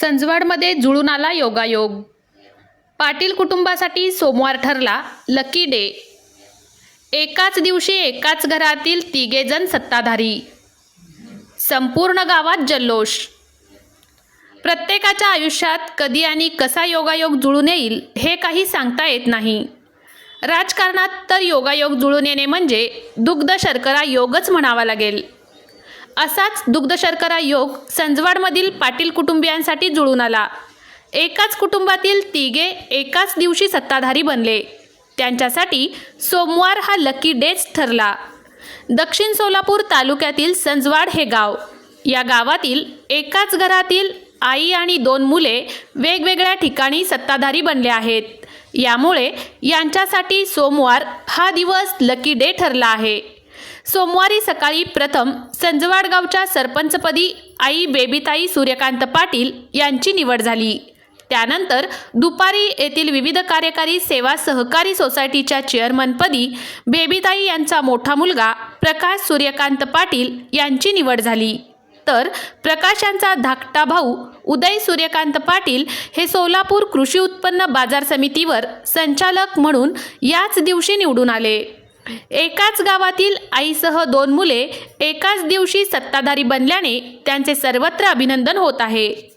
संजवाडमध्ये जुळून आला योगायोग. पाटील कुटुंबासाठी सोमवार ठरला लकी डे एकाच दिवशी एकाच घरातील तिघेजण सत्ताधारी. संपूर्ण गावात जल्लोष. प्रत्येकाच्या आयुष्यात कधी आणि कसा योगायोग जुळून येईल हे काही सांगता येत नाही. राजकारणात तर योगायोग जुळून येणे म्हणजे दुग्ध शर्करा योगच म्हणावा लागेल. असाच दुग्ध शर्करा योग संजवाडमधील पाटील कुटुंबियांसाठी जुळून आला. एकाच कुटुंबातील तिघे एकाच दिवशी सत्ताधारी बनले. त्यांच्यासाठी सोमवार हा लकी डेज ठरला. दक्षिण सोलापूर तालुक्यातील संजवाड हे गाव. या गावातील एकाच घरातील आई आणि दोन मुले वेगवेगळ्या ठिकाणी सत्ताधारी बनले आहेत. यामुळे यांच्यासाठी सोमवार हा दिवस लकी डे ठरला आहे. सोमवारी सकाळी प्रथम संजवाड गावच्या सरपंचपदी आई बेबीताई सूर्यकांत पाटील यांची निवड झाली. त्यानंतर दुपारी येथील विविध कार्यकारी सेवा सहकारी सोसायटीच्या चेअरमनपदी बेबीताई यांचा मोठा मुलगा प्रकाश सूर्यकांत पाटील यांची निवड झाली. तर प्रकाश यांचा धाकटा भाऊ उदय सूर्यकांत पाटील हे सोलापूर कृषी उत्पन्न बाजार समितीवर संचालक म्हणून याच दिवशी निवडून आले. एकाच गावातील आईसह दोन मुले एकाच दिवशी सत्ताधारी बनल्याने त्यांचे सर्वत्र अभिनंदन होत आहे.